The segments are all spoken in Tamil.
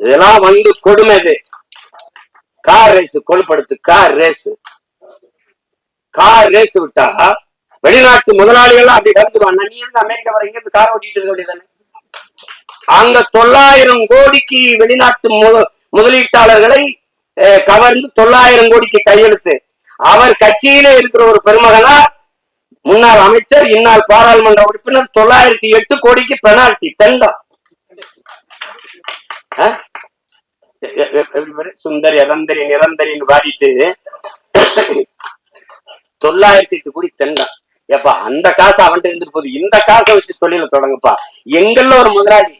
இதெல்லாம் வந்து கொடுமை இது கார் ரேஸ் கொழுப்படுத்து கார் ரேஸ் கார் ரேஸ் விட்டா வெளிநாட்டு முதலாளிகள் அப்படி கலந்துருவாங்க நீ இருந்து அமெரிக்கா வர இங்க இருந்து கார் ஓட்டிட்டு இருக்க வேண்டியதானே அங்க தொள்ளாயிரம் கோடிக்கு வெளிநாட்டு முதலீட்டாளர்களை கவர்ந்து தொள்ளாயிரம் கோடிக்கு கையெழுத்து. அவர் கட்சியிலே இருக்கிற ஒரு பெருமகனா முன்னாள் அமைச்சர் இந்நாள் பாராளுமன்ற உறுப்பினர் தொள்ளாயிரத்தி எட்டு கோடிக்கு பெனால்டி தண்டம். எப்படி பாரு? சுந்தரி அரந்தரி நிரந்தரின்னு பாடிட்டு தொள்ளாயிரத்தி எட்டு கோடி தெண்டம் ஏப்பா அந்த காசு அவன்கிட்ட இருந்துட்டு போகுது இந்த காசை வச்சு தொழில தொடங்குப்பா எங்கெல்ல ஒரு முதலாளி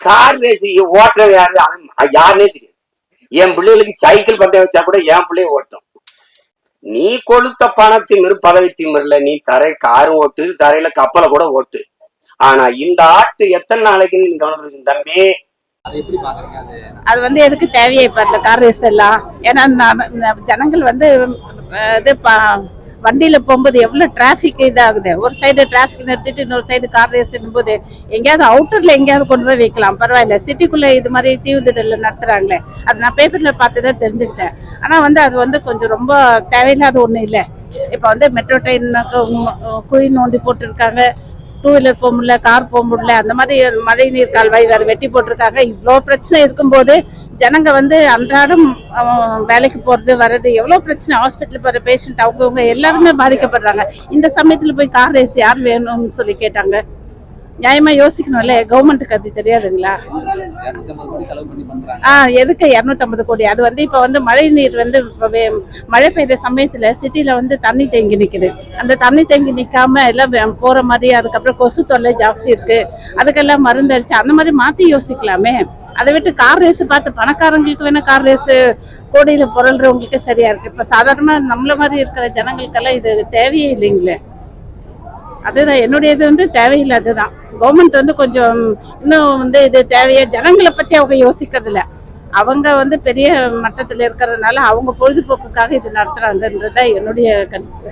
கார் ரேசி ஓட்டுறது யாரு யாருன்னே யாருனே தெரியாது என் பிள்ளைகளுக்கு சைக்கிள் பந்தயம் வச்சா கூட என் பிள்ளைய ஓட்டும் நீ கொளுத்த பணத்தின் மிரு பதவி திமிரல நீ தரை காரும் ஓட்டு தரையில கப்பலை கூட ஓட்டு ஆனா இந்த ஆட்டு எத்தனை நாளைக்குன்னு நீ கவனம் தம்பி அது வந்து எதுக்கு தேவையா? இப்ப அந்த கார் ரேஸ் எல்லாம். ஏன்னா நான் ஜனங்கள் வந்து இது ப- வண்டியில போகும்போது எவ்வளவு டிராபிக் இதாகுது. ஒரு சைடு டிராபிக் நிறுத்திட்டு இன்னொரு சைடு கார் ரேஸ் போது எங்கேயாவது அவுட்டர்ல எங்கேயாவது கொண்டு போய் வைக்கலாம். பரவாயில்ல. சிட்டிக்குள்ள இது மாதிரி தீவுதிடல நடத்துறாங்களே. அது நான் பேப்பர்ல பார்த்து தான் தெரிஞ்சுக்கிட்டேன். ஆனா வந்து அது வந்து கொஞ்சம் ரொம்ப தேவையில்லாத ஒண்ணு இல்லை. இப்போ வந்து மெட்ரோ ட்ரெயின் குழி நோண்டி போட்டிருக்காங்க. டூ வீலர் போக முடியல கார் போக முடியல அந்த மாதிரி மழை நீர் கால்வாய் வேற வெட்டி போட்டிருக்காங்க. இவ்வளோ பிரச்சனை இருக்கும்போது ஜனங்க வந்து அன்றாடம் வேலைக்கு போறது வர்றது எவ்வளோ பிரச்சனை? ஹாஸ்பிட்டல் போற பேஷண்ட் அவங்கவுங்க எல்லாருமே பாதிக்கப்படுறாங்க. இந்த சமயத்துல போய் கார் ரேஸ் யார் வேணும்னு சொல்லி கேட்டாங்க. நியாயமா யோசிக்கணும்ல? கவர்மெண்ட்டுக்கு அது தெரியாதுங்களா? ஆ எதுக்கு இரநூத்தம்பது கோடி? அது வந்து இப்போ வந்து மழை நீர் வந்து மழை பெய்யுற சமயத்துல சிட்டியில் வந்து தண்ணி தேங்கி நிக்குது. அந்த தண்ணி தேங்கி நிக்காம எல்லாம் போகிற போற மாதிரி அதுக்கப்புறம் கொசு தொல்லை ஜாஸ்தி இருக்கு. அதுக்கெல்லாம் மருந்து அடிச்சு அந்த மாதிரி மாத்தி யோசிக்கலாமே. அதை விட்டு கார் ரேஸ் பார்த்து பணக்காரங்களுக்கு வேணா கார் ரேஸ் கோடியில புரள்றவங்களுக்கு சரியா இருக்கு. இப்ப சாதாரணமா நம்மள மாதிரி இருக்கிற ஜனங்களுக்கெல்லாம் இது தேவையே இல்லைங்களே. அதுதான் என்னுடைய இது வந்து தேவையில்லாததுதான். கவர்மெண்ட் வந்து கொஞ்சம் இன்னும் வந்து இது தேவையா? ஜனங்களை பத்தி அவங்க யோசிக்கிறதில்ல. அவங்க வந்து பெரிய மட்டத்துல இருக்கிறதுனால அவங்க பொழுதுபோக்குக்காக இது நடத்துறாங்கன்றதா என்னுடைய கருத்து.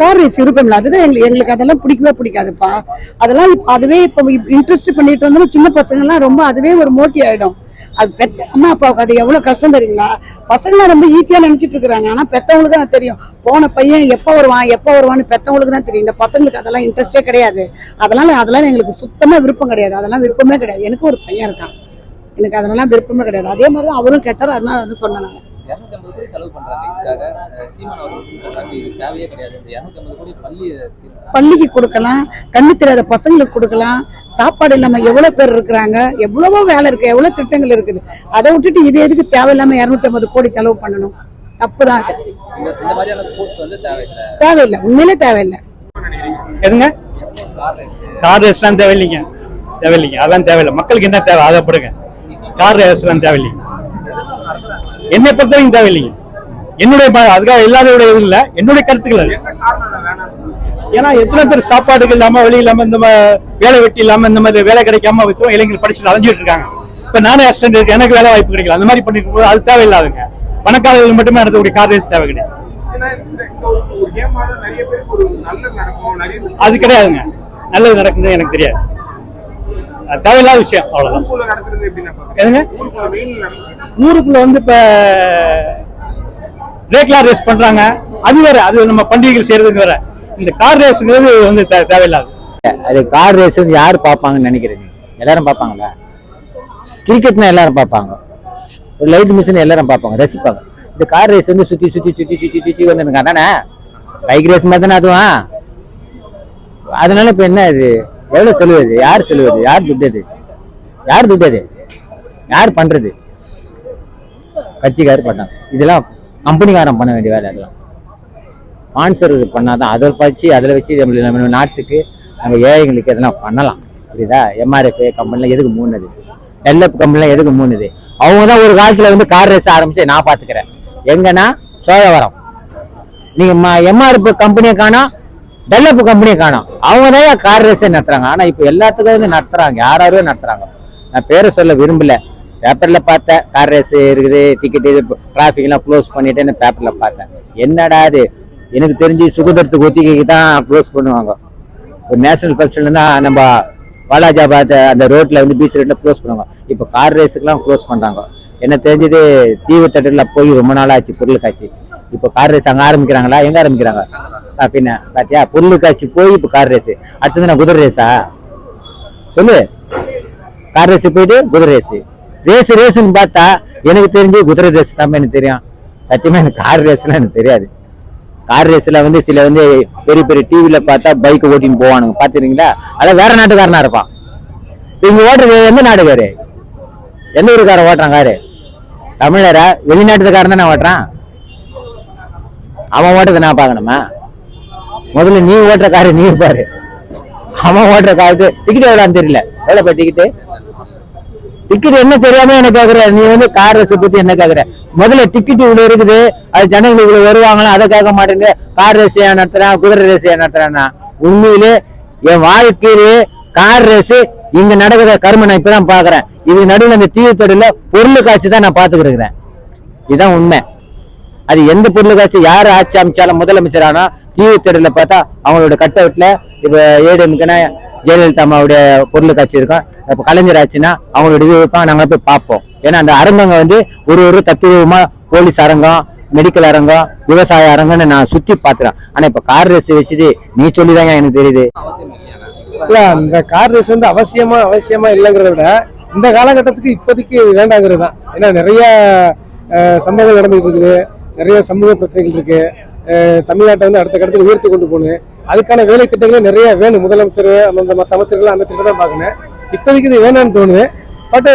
கார் ரேஸ் விருப்பம் அதுதான் எங்களுக்கு எங்களுக்கு அதெல்லாம் பிடிக்கவே பிடிக்காதுப்பா. அதெல்லாம் இப்ப அதுவே இப்போ இன்ட்ரெஸ்ட் பண்ணிட்டு இருந்தோம் சின்ன பசங்க எல்லாம் ரொம்ப அதுவே ஒரு மோட்டி ஆயிடும் அது பெத்த அம்மா அப்பாவுக்கு அது எவ்வளவு கஷ்டம் தெரியுங்களா? பசங்க ரொம்ப ஈஸியா நினைச்சிட்டு இருக்காங்க ஆனா பெத்தவங்களுக்கு தான் தெரியும். போன பையன் எப்ப வருவான் எப்ப வருவான்னு பெத்தவங்களுக்கு தான் தெரியும். இந்த பசங்களுக்கு அதெல்லாம் இன்ட்ரெஸ்டே கிடையாது. அதெல்லாம் அதெல்லாம் எங்களுக்கு சுத்தமா விருப்பம் கிடையாது. அதெல்லாம் விருப்பமே கிடையாது. எனக்கு ஒரு பையன் இருக்கான். எனக்கு அதெல்லாம் விருப்பமே கிடையாது. அதே மாதிரி தான் அவரும் கெட்டார் அதனால வந்து சொன்னேன் இருநூத்தி ஐம்பது கோடி செலவு பண்றாங்க. இதுக்காக சீமான் அவர்கள் சொல்றாங்க இது தேவையே கிடையாது. இந்த இருநூத்தி ஐம்பது கோடி பள்ளி பள்ளிக்கு கொடுக்கலாம் கண்ணு தெரியாத பசங்களுக்கு கொடுக்கலாம் சாப்பாடு இல்லாம எவ்வளவு பேர் இருக்கிறாங்க எவ்வளவோ வேலை இருக்கு எவ்வளவு திட்டங்கள் இருக்குது. அதை விட்டுட்டு இது எதுக்கு தேவையில்லாம இருநூத்தி ஐம்பது கோடி செலவு பண்ணணும்? தப்புதான். தேவையில்லை. உண்மையிலே தேவையில்லை. எதுங்க? கார் ரேஸ்லாம் தேவையில்லைங்க. தேவையில்லைங்க. அதெல்லாம் தேவையில்லை. மக்களுக்கு என்ன தேவை? அதை போடுங்க கார் ரேஸ்லாம் தேவையில்லைங்க. என்னை பொறுத்த வரைக்கும் தேவையில்லைங்க. என்னுடைய அதுக்காக எல்லாரோட இது இல்லை. என்னுடைய கருத்துக்கள் அது. ஏன்னா எத்தனை பேர் சாப்பாடுகள் இல்லாம வழி இல்லாம இந்த வேலை வெட்டி இல்லாம இந்த மாதிரி வேலை கிடைக்காம எத்தனை இளைஞர்கள் படிச்சுட்டு அலைஞ்சிட்டு இருக்காங்க. இப்ப நானே அசிஸ்டன்ட் இருக்கு எனக்கு வேலை வாய்ப்பு கிடைக்கல. அந்த மாதிரி பண்ணிட்டு இருக்கும்போது அது தேவையில்லாதுங்க. பணக்காரர்கள் மட்டுமே நடத்தக்கூடிய கார் ரேஸ் தேவை கிடையாது. அது கிடையாதுங்க. நல்லது நடக்குதுன்னு எனக்கு தெரியாது. தேவையில்லாத விஷயம் அவ்வளவுதான். ஊருக்குள்ள வந்து இப்ப ரேக்லா ரேஸ் பண்றாங்க. அது வேற அது நம்ம பண்டிகைகள் செய்யறதுக்கு வேற. இந்த கார் ரேஸ்ங்கிறது வந்து தேவையில்லாது. அது கார் ரேஸ் யார் பார்ப்பாங்கன்னு நினைக்கிறீங்க? எல்லாரும் பார்ப்பாங்களா? கிரிக்கெட்னா எல்லாரும் பார்ப்பாங்க. ஒரு லைட் மிஷின் எல்லாரும் பார்ப்பாங்க ரசிப்பாங்க. இந்த கார் ரேஸ் வந்து சுத்தி சுத்தி சுத்தி சுத்தி சுத்தி வந்து எனக்கு அதானே? பைக் ரேஸ் மாதிரி தானே அதுவும் அதனால இப்ப என்ன இது? எவ்வளோ செலுவது யார் செலுவது யார் துட்டது யார் துட்டது யார் பண்றது? கட்சிக்காரர் பண்ணாங்க இதெல்லாம் கம்பெனிக்காரன் பண்ண வேண்டிய வேலை அதெல்லாம். ஸ்பான்சர் பண்ணாதான் அதை பச்சு அதில் வச்சு நம்ம நம்ம நாட்டுக்கு நம்ம ஏழைங்களுக்கு எதனா பண்ணலாம். புரியுதா? எம்ஆர்எஃப் கம்பெனிலாம் எதுக்கு மூணுது? டெல்லப் கம்பெனிலாம் எதுக்கு மூணுது? அவங்க தான் ஒரு காலத்தில் வந்து கார் ரேஸ் ஆரம்பிச்சு நான் பார்த்துக்கிறேன். எங்கன்னா சோழவரம். நீங்கள் எம்ஆர்எஃப் கம்பெனியை காணோம் டெவலப் கம்பெனியை காணும். அவங்க தான் கார் ரேஸே நடத்துறாங்க. ஆனால் இப்போ எல்லாத்துக்கும் வந்து நடத்துறாங்க. யாராரும் நடத்துறாங்க? நான் பேரை சொல்ல விரும்பல. பேப்பர்ல பார்த்தேன். கார் ரேஸ் இருக்குது. டிக்கெட் இது டிராஃபிக்லாம் க்ளோஸ் பண்ணிட்டேன்னு பேப்பர்ல பார்த்தேன். என்னடா இது? எனக்கு தெரிஞ்சு சுதந்திரத்துக்கு ஒத்திகைக்கு தான் க்ளோஸ் பண்ணுவாங்க. ஒரு நேஷனல் ஃபங்க்ஷன்ல தான் நம்ம வாலாஜாபாத் அந்த ரோட்ல வந்து பீச் ரோட்ல க்ளோஸ் பண்ணுவாங்க. இப்போ கார் ரேஸுக்குலாம் க்ளோஸ் பண்றாங்க. என்ன தெரிஞ்சது தீவுத்தட்டுல போய் ரொம்ப நாள் ஆச்சு பொருள் காய்ச்சி. இப்போ கார் ரேஸ் அங்கே ஆரம்பிக்கிறாங்களா? எங்கே ஆரம்பிக்கிறாங்க? பின்ன பாத்தியா? பொருள் காய்ச்சி போய் இப்போ கார் ரேஸு அடுத்தது நான் குதிரை ரேஸா சொல்லு. கார் ரேஸு போயிட்டு குதிரை ரேஸு ரேஸ் ரேஸுன்னு பார்த்தா எனக்கு தெரிஞ்சு குதிரை ரேஸ் தான் எனக்கு தெரியும். சத்தியமாக எனக்கு கார் ரேஸ்லாம் எனக்கு தெரியாது. கார் ரேஸில் வந்து சில வந்து பெரிய பெரிய டிவியில் பார்த்தா பைக் ஓட்டின்னு போவானுங்க. பார்த்துருக்கீங்களா? அதான் வேற நாட்டுக்காரனா இருப்பான். இவங்க ஓட்டுறது எந்த வேறு? எந்த ஊருக்காரன் ஓட்டுறான் காரு? தமிழரா வெளிநாட்டுக்காரன் தானே ஓட்டுறான்? அவன் ஓட்டுறதை நான் பார்க்கணுமா? முதல்ல நீ ஓட்டுற காரு நீ பாரு. அவன் ஓட்டுற காருக்கு டிக்கெட் எவ்வளோன்னு தெரியல. எவ்வளோப்பா டிக்கெட்டு டிக்கெட் என்ன தெரியாம என்ன கேக்குற? நீ வந்து கார் ரேஸ் பத்தி என்ன கேக்குற? முதல்ல டிக்கெட் இவ்வளவு இருக்குது. அது ஜனங்கள் இவ்வளவு வருவாங்களா? அதை கேட்க மாட்டேங்குது கார் ரேஸ் ஏன் நடத்துறான்? குதிரை ரேஸ் ஏன் நடத்துறான்னா? உண்மையிலே என் வாழ்க்கையிலே கார் ரேஸு இங்க நடக்கிற கருமை நான் இப்பதான் பாக்குறேன் இது நடுவில் அந்த தீவுத்தொடரில் பொருள் காட்சி தான் நான் பாத்துக்கிட்டு இதுதான் உண்மை. அது எந்த பொருள் காட்சி யார் ஆட்சி அமைச்சாலும் முதலமைச்சர் ஆனா தீவுத்தொடரில் பார்த்தா அவங்களோட கட் அவுட்ல இப்ப ஏடிஎம்க்குன்னா ஜெயலலிதா அம்மாவுடைய பொருள் காட்சி இருக்கும். இப்ப கலைஞர் ஆச்சுன்னா அவங்களோட இது வைப்பாங்க நாங்க போய் பார்ப்போம். ஏன்னா அந்த அரங்கங்க வந்து ஒரு ஒரு தத்துவமா போலீஸ் அரங்கம் மெடிக்கல் அரங்கம் விவசாய அரங்கம்னு நான் சுத்தி பாத்துறேன் ஆனா இப்ப கார் ரேஸ் வச்சது நீ சொல்லிதாங்க எனக்கு தெரியுது. இல்ல அந்த கார் ரேஸ் வந்து அவசியமா அவசியமா இல்லைங்கிறத விட இந்த காலகட்டத்துக்கு இப்போதைக்கு வேண்டாங்கிறது தான். ஏன்னா நிறைய சம்பவங்கள் நடந்துகிட்டு இருக்குது. நிறைய சமூக பிரச்சனைகள் இருக்கு. தமிழ்நாட்டை வந்து அடுத்த கட்டத்துக்கு உயர்த்தி கொண்டு போகணும். அதுக்கான வேலை திட்டங்களே நிறைய வேணும். முதலமைச்சர் அந்த மற்ற அமைச்சர்கள் அந்த திட்டம் தான் பார்க்கணும். இப்போதைக்கு இது வேணாம்னு தோணுது. பட்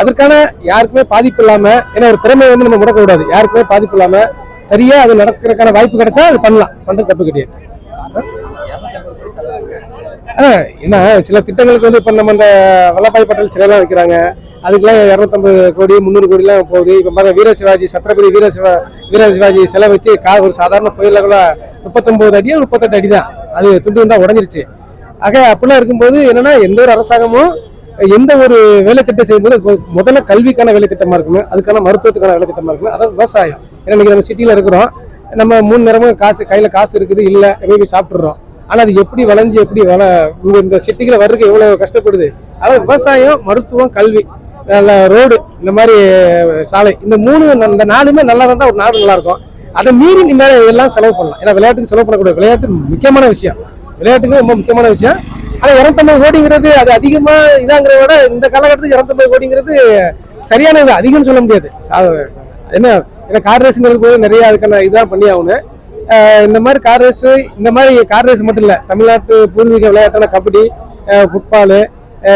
அதற்கான யாருக்குமே பாதிப்பு இல்லாம ஏன்னா ஒரு திறமையை வந்து நம்ம முடக்கக்கூடாது யாருக்குமே பாதிப்பு இல்லாம சரியா அது நடக்கிறதுக்கான வாய்ப்பு கிடைச்சா அது பண்ணலாம். பண்றது தப்பு கிடையாது. ஆ, என்ன சில திட்டங்களுக்கு வந்து இப்போ நம்ம இந்த வல்லபாய் பட்டேல் சிலைலாம் வைக்கிறாங்க. அதுக்கெல்லாம் இரநூத்தம்பது கோடி முந்நூறு கோடிலாம் போகுது. இப்போ பாருங்க வீர சிவாஜி சத்ரபதி வீர சிவா வீர சிவாஜி சிலை வச்சு கா ஒரு சாதாரண புயலில் கூட முப்பத்தொம்போது அடியோ முப்பத்தெட்டு அடி தான். அது துண்டு தான் உடஞ்சிருச்சு. ஆக அப்படிலாம் இருக்கும்போது என்னன்னா எந்த ஒரு அரசாங்கமும் எந்த ஒரு வேலை திட்டம் செய்யும்போது முதல்ல கல்விக்கான வேலை திட்டமா இருக்கணும். அதுக்கான மருத்துவத்துக்கான வேலை திட்டமா இருக்கணும். அதாவது விவசாயம். ஏன்னா இன்னைக்கு நம்ம சிட்டியில் இருக்கிறோம். நம்ம மூணு நேரமும் காசு கையில் காசு இருக்குது இல்லை எப்படி சாப்பிட்றோம் ஆனால் அது எப்படி வளைஞ்சு எப்படி வள இங்க இந்த சிட்டிகளை வர்றதுக்கு எவ்வளோ கஷ்டப்படுது? அதாவது விவசாயம் மருத்துவம் கல்வி நல்ல ரோடு இந்த மாதிரி சாலை இந்த மூணு ந- இந்த நாடுமே நல்லா இருந்தால் ஒரு நாடு நல்லா இருக்கும். அதை மீறி இந்த மாதிரி எல்லாம் செலவு பண்ணலாம். ஏன்னா விளையாட்டுக்கு செலவு பண்ணக்கூடாது. விளையாட்டு முக்கியமான விஷயம். விளையாட்டுக்கு ரொம்ப முக்கியமான விஷயம். ஆனால் இறந்தமை ஓடிங்கிறது அது அதிகமாக இதாங்கிறத விட இந்த காலகட்டத்துக்கு இறந்தமை ஓடிங்கிறது சரியான இது அதிகம்னு சொல்ல முடியாது. சா- என்ன ஏன்னா கார் ரேஸுங்கிறது போது நிறைய அதுக்கான இதாக பண்ணி ஆகணும். இந்த மாதிரி கார் ரேஸ் இந்த மாதிரி கார் ரேஸ் மட்டும் இல்லை தமிழ்நாட்டு பூர்வீக விளையாட்டான கபடி ஃபுட்பாலு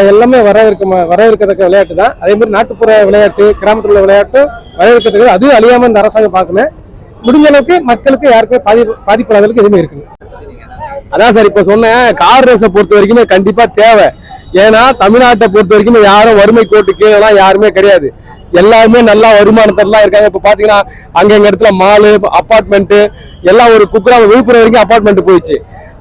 எல்லாமே வரவேற்க வரவேற்கத்தக்க விளையாட்டு தான். அதே மாதிரி நாட்டுப்புற விளையாட்டு கிராமத்தில் உள்ள விளையாட்டும் வரவேற்கத்தக்க அதுவும் அழியாம இந்த அரசாங்கம் பார்க்கணும் முடிஞ்ச அளவுக்கு மக்களுக்கு யாருக்குமே பாதிப்பு பாதிப்படாத அளவுக்கு எதுவுமே இருக்குங்க அதான் சார் இப்போ சொன்னேன் கார் ரேஸை பொறுத்த வரைக்குமே கண்டிப்பாக தேவை. ஏன்னா தமிழ்நாட்டை பொறுத்த வரைக்கும் யாரும் வறுமை கோட்டு கீழெல்லாம் யாருமே கிடையாது. எல்லாருமே நல்லா வருமானத்தெல்லாம் இருக்காங்க. இப்ப பாத்தீங்கன்னா அங்க எங்க இடத்துல மாலு அபார்ட்மெண்ட் எல்லாம் ஒரு குக்கிராம விழுப்புரம் வரைக்கும் அப்பார்ட்மெண்ட் போயிடுச்சு.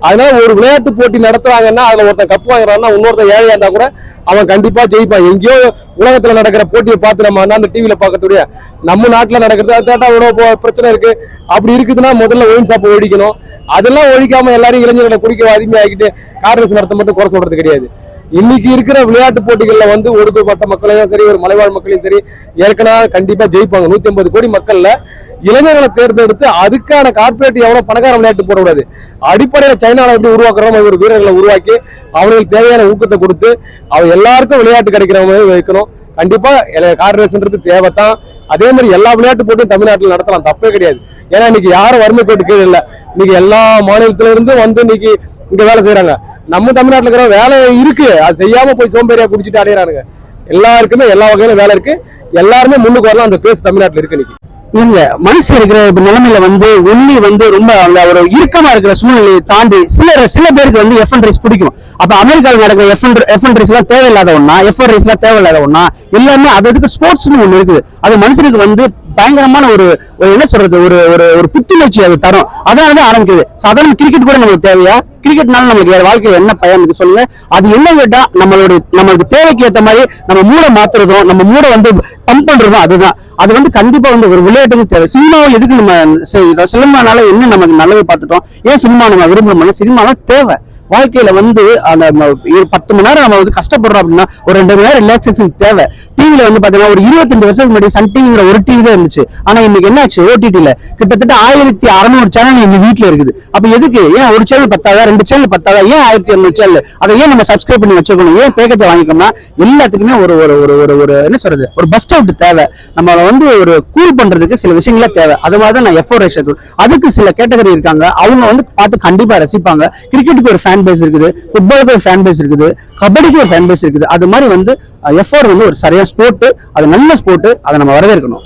அதனால ஒரு விளையாட்டு போட்டி நடத்துறாங்கன்னா அதுல ஒருத்தன் கப்பு வாங்குறான்னா இன்னொருத்தன் ஏழையா இருந்தா கூட அவன் கண்டிப்பா ஜெயிப்பான். எங்கேயோ உலகத்துல நடக்கிற போட்டியை பார்த்து நம்ம அந்த டிவியில பார்க்கக்கூடிய நம்ம நாட்டுல நடக்கிறது அது கேட்டா இவ்வளவு பிரச்சனை இருக்கு. அப்படி இருக்குதுன்னா முதல்ல ஒயின் சாப்பை ஒழிக்கணும். அதெல்லாம் ஒழிக்காம எல்லாரும் இளைஞர்களை குடிக்க அடிமையாகிட்டு கார் ரேஸ் நடத்த மட்டும் குறை சொல்றது கிடையாது. இன்னைக்கு இருக்கிற விளையாட்டு போட்டிகளில் வந்து ஒடுக்கப்பட்ட மக்களையும் சரி ஒரு மலைவாழ் மக்களையும் சரி ஏற்கனவே கண்டிப்பாக ஜெயிப்பாங்க. நூற்றி ஐம்பது கோடி மக்களில் இளைஞர்களை தேர்ந்தெடுத்து அதுக்கான கார்பரேட் எவ்வளோ பணக்கார விளையாட்டு போடக்கூடாது. அடிப்படையில் சைனாவில் எப்படி உருவாக்குறோம் ஒரு வீரர்களை உருவாக்கி அவங்களுக்கு தேவையான ஊக்கத்தை கொடுத்து அவங்க எல்லாருக்கும் விளையாட்டு கிடைக்கிற மாதிரி வைக்கணும். கண்டிப்பாக எல- தேவைத்தான் அதே மாதிரி எல்லா விளையாட்டு போட்டியும் தமிழ்நாட்டில் நடத்தலாம். தப்பே கிடையாது. ஏன்னா இன்னைக்கு யாரும் வறுமை கோட்டு கீழே இல்லை. இன்னைக்கு எல்லா மாநிலத்திலிருந்து வந்து இன்னைக்கு இங்கே வேலை செய்கிறாங்க நம்ம தமிழ்நாட்டில் இருக்கிற வேலை இருக்கு. அது செய்யாம போய் சோம்பேறியா குடிச்சிட்டு அடையிறானுங்க எல்லாருக்குமே எல்லா வகையிலும் வேலை இருக்கு. எல்லாருமே முன்னுக்கு வரலாம். அந்த பேஸ் தமிழ்நாட்டில் இருக்கு இன்னைக்கு. இல்ல மனுஷன் இருக்கிற நிலைமையில வந்து ஒண்ணி வந்து ரொம்ப அந்த ஒரு இறுக்கமா இருக்கிற சூழ்நிலையை தாண்டி சில சில பேருக்கு வந்து எஃப் ரைஸ் பிடிக்கும். அப்ப அமெரிக்காவில் நடக்கிற எஃப் எஃப் ரைஸ் எல்லாம் தேவையில்லாத ஒன்னா எஃப் ரைஸ் எல்லாம் தேவையில்லாத ஒன்னா எல்லாமே அது அதுக்கு ஸ்போர்ட்ஸ்னு ஒண்ணு இருக்குது. அது மனுஷனுக்கு வந்து பயங்கரமான ஒரு என்ன சொல்றது ஒரு ஒரு ஒரு புத்துணர்ச்சி அது தரும். அதான் வந்து ஆரம்பிக்குது. சாதாரண கிரிக்கெட் கூட நமக்கு தேவையா? கிரிக்கெட்னால நமக்கு வேற வாழ்க்கையில என்ன பயன் இருக்கு சொல்லுங்க. அது என்ன கேட்டா நம்மளோட நம்மளுக்கு தேவைக்கு ஏற்ற மாதிரி நம்ம மூளை மாத்துறதும் நம்ம மூளை வந்து பம்ப் பண்றதும் அதுதான். அது வந்து கண்டிப்பா வந்து ஒரு விளையாட்டுக்கு தேவை. சினிமாவை எதுக்கு நம்ம சினிமானால என்ன நமக்கு நல்லது பார்த்துட்டோம்? ஏன் சினிமா நம்ம விரும்புறோம்னா சினிமாலாம் தேவை. வாழ்க்கையில வந்து அந்த பத்து மணி நேரம் நம்ம வந்து கஷ்டப்படுறோம் அப்படின்னா ஒரு ரெண்டு மணி நேரம் ரிலாக்ஸேஷன் தேவை. டிவியில வந்து பாத்தீங்கன்னா ஒரு இருபத்தஞ்சு வருஷத்துக்கு முன்னாடி சன் டிவிங்கிற ஒரு டிவி தான் இருந்துச்சு. ஆனா இன்னைக்கு என்னாச்சு? ஓடிடியில கிட்டத்தட்ட ஆயிரத்தி அறுநூறு சேனல் எங்க வீட்டுல இருக்குது. அப்ப எதுக்கு? ஏன் ஒரு சேனல் பத்தாதா? ரெண்டு சேனல் பத்தாதா? ஏன் ஆயிரத்தி இரநூறு சேனல் அதை ஏன் நம்ம சப்ஸ்கிரைப் பண்ணி வச்சுக்கணும் ஏன் பேக்கத்தை வாங்கிக்கணும்னா எல்லாத்துக்குமே ஒரு ஒரு ஒரு ஒரு ஒரு என்ன சொல்றது? ஒரு பஸ்ட் அவுட் தேவை. நம்ம வந்து ஒரு கூல் பண்றதுக்கு சில விஷயங்கள தேவை. அது மாதிரி தான் நான் எஃபோர் ரேஷன் அதுக்கு சில கேட்டகரி இருக்காங்க. அவங்க வந்து பார்த்து கண்டிப்பா ரசிப்பாங்க. கிரிக்கெட்டுக்கு ஒரு ஃபேன் பேஸ் இருக்குது. ஃபுட்பாலுக்கு ஒரு ஃபேன் பேஸ் இருக்குது. கபடிக்கு ஒரு ஃபேன் பேஸ் இருக்குது. அது மாதிரி வந்து எஃபோர் வந்து ஒரு சரியான ஸ்போர்ட்டு அது நல்ல ஸ்போர்ட்டு அதை நம்ம வரவேற்கணும்.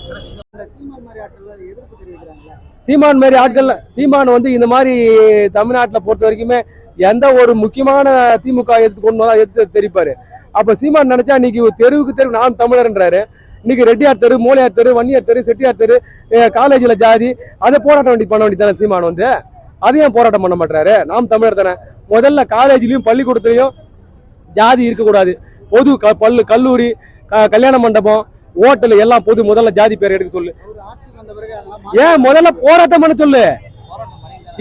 சீமான் மாதிரி ஆட்கள் சீமான் வந்து இந்த மாதிரி தமிழ்நாட்டில் பொறுத்த வரைக்குமே எந்த ஒரு முக்கியமான திமுக எடுத்து கொண்டு வந்தாலும் எடுத்து தெரிப்பாரு. அப்போ சீமான் நினைச்சா இன்னைக்கு தெருவுக்கு தெரு நான் தமிழர்ன்றாரு. இன்னைக்கு ரெட்டியார் தெரு மூலையார் தெரு வன்னியார் தெரு செட்டியார் தெரு காலேஜ்ல ஜாதி அதை போராட்டம் வேண்டி பண்ண வேண்டியதானே சீமான் வந்து? அதையும் போராட்டம் பண்ண மாட்டாரு நாம் தமிழர் தானே. முதல்ல காலேஜ்லையும் பள்ளிக்கூடத்துலையும் ஜாதி இருக்கக்கூடாது. பொது க பல்லு கல்லூரி கல்யாண மண்டபம் ஹோட்டல் எல்லாம் பொது முதல்ல ஜாதி பேர் எடுக்க சொல்லு. ஏன் முதல்ல போராட்டம் பண்ண சொல்லு.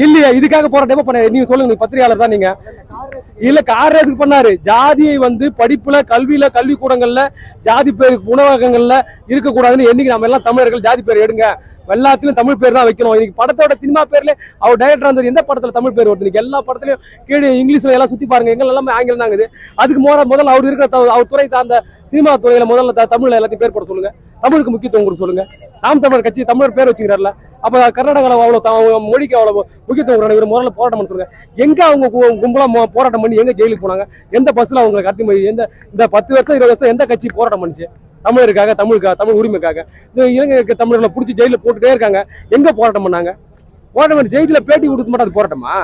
இல்லையா இதுக்காக போராட்டமா பண்ண நீங்க சொல்லுங்க பத்திரிகையாளர் தான் நீங்க. இல்ல கார் எதுக்கு பண்ணாரு. ஜாதியை வந்து படிப்புல கல்வியில கல்விக்கூடங்கள்ல ஜாதி பேர் உணவகங்கள்ல இருக்கக்கூடாதுன்னு என்னைக்கு நம்ம எல்லாம் தமிழர்கள் ஜாதி பேர் எடுங்க. எல்லாத்துலயும் தமிழ் பேர் தான் வைக்கணும். இன்னைக்கு படத்தோட சினிமா பேர்ல அவர் டைரக்டர் வந்து எந்த படத்துல தமிழ் பேர் வருது? இன்னைக்கு எல்லா படத்துலயும் கீழே இங்கிலீஷ்ல எல்லாம் சுத்தி பாருங்க. எங்க எல்லாமே ஆங்கிலம் தாங்குது அதுக்கு முதல்ல முதல்ல அவர் இருக்கிற அவர் துறை சார்ந்த சினிமா துறையில முதல்ல தமிழ்ல எல்லாத்தையும் பேர் போட சொல்லுங்க. தமிழுக்கு முக்கியத்துவம் கொடுக்க சொல்லுங்க. நாம் தமிழர் கட்சி தமிழர் பேர் வச்சுக்கிறாருல. அப்போ கர்நாடகாவில் அவ்வளோ அவங்க மொழிக்கு அவ்வளோ முக்கியத்துவம் கொடுறாங்க இவர் முதல்ல போராட்டம் பண்ண எங்கே அவங்க கும்பலாக போராட்டம் பண்ணி எங்கே ஜெயிலுக்கு போனாங்க? எந்த பஸ்ஸில் அவங்க கட்டி போய் எந்த இந்த பத்து வருஷம் இருபது வருஷம் எந்த கட்சி போராட்டம் பண்ணிச்சு? தமிழருக்காக தமிழுக்காக தமிழ் உரிமைக்காக. இந்த தமிழர்களை பிடிச்சி ஜெயிலில் போட்டுட்டே இருக்காங்க. எங்கே போராட்டம் பண்ணாங்க? போராட்டம் பண்ணி ஜெயிலில் பேட்டி கொடுக்க மாட்டா அது போராட்டமா?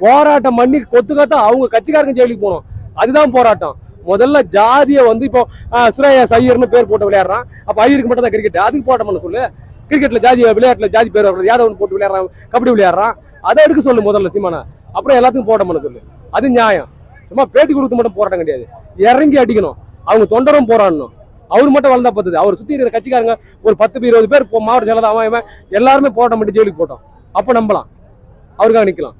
போராட்டம் பண்ணி கொத்து கொத்தா அவங்க கட்சிக்காரங்க ஜெயிலுக்கு போகணும். அதுதான் போராட்டம். முதல்ல ஜாதியை வந்து இப்போ ஆஹ், சுரேஷ் ஐயர்னு பேர் போட்டு விளையாடுறான். அப்போ ஐயருக்கு மட்டும் தான் கிரிக்கெட் அதுக்கு போராட்டம் பண்ண சொல்லு. கிரிக்கெட்ல ஜாதி விளையாட்டுல ஜாதி பேர் வர்றது யாதவன் போட்டு விளையாடுறான் கபடி விளையாடுறான். அதை எடுக்க சொல்லு முதல்ல சீமானா. அப்புறம் எல்லாத்துக்கும் போராட்டம் பண்ண சொல்லு. அது நியாயம். சும்மா பேட்டி கொடுத்து மட்டும் போராட்டம் கிடையாது. இறங்கி அடிக்கணும். அவங்க தொண்டரும் போராடணும். அவர் மட்டும் வளர்ந்தா பத்துது. அவர் சுத்தி இருக்கிற கட்சிக்காரங்க ஒரு பத்து இருபது பேர் மாவட்ட செயலாளர் அவன் இவன் எல்லாருமே போராட்டம் பண்ணி ஜெயிலுக்கு போட்டோம். அப்ப நம்பலாம். அவருக்காக நிக்கலாம்.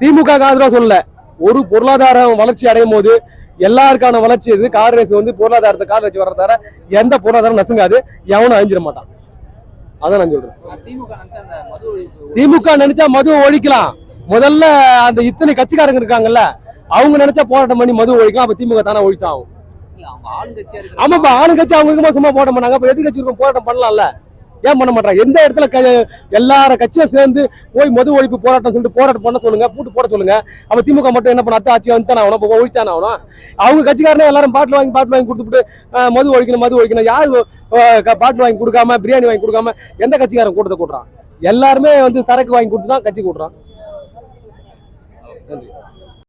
திமுக ஆதரவா சொல்லல. ஒரு பொருளாதாரம் வளர்ச்சி அடையும் போது எல்லாருக்கான வளர்ச்சி இது. காங்கிரஸ் வந்து பொருளாதாரத்தை கால் வச்சு வர்றதால எந்த பொருளாதாரம் நசுங்காது. எவனும் அழிஞ்சிட மாட்டான். அதான் நான் சொல்றேன். திமுக நினைச்சா மது ஒழிக்கலாம். முதல்ல அந்த இத்தனை கட்சிக்காரங்க இருக்காங்கல்ல அவங்க நினைச்சா போராட்டம் பண்ணி மது ஒழிக்கலாம். அப்ப திமுக தானே ஒழித்தான். ஆமாப்பா ஆளுங்கட்சி அவங்க சும்மா போராட்டம் பண்ணாங்க. அப்ப எதிர்கட்சி இருக்கும் போராட்டம் பண்ணலாம்ல. ஏன் பண்ண மாட்டாங்க எந்த இடத்துல க- எல்லார கட்சியும் சேர்ந்து போய் மது ஒழிப்பு போராட்டம் சொல்லிட்டு போராட்டம் பண்ண சொல்லுங்க பூட்டு போட சொல்லுங்க. அப்ப திமுக மட்டும் என்ன பண்ண அத்தை ஆட்சி வந்து ஆகணும் ஒழித்தானே ஆகணும் அவங்க கட்சிக்காரனே எல்லாரும் பாட்டில் வாங்கி பாட்டில் வாங்கி கொடுத்துட்டு மது ஒழிக்கணும் மது ஒழிக்கணும். யார் பாட்டு பாட்டில் வாங்கி கொடுக்காம பிரியாணி வாங்கி கொடுக்காம எந்த கட்சிக்காரன் கூட்டத்தை கூட்டுறான்? எல்லாருமே வந்து சரக்கு வாங்கி கொடுத்து தான் கட்சி கூட்டுறான். நன்றி.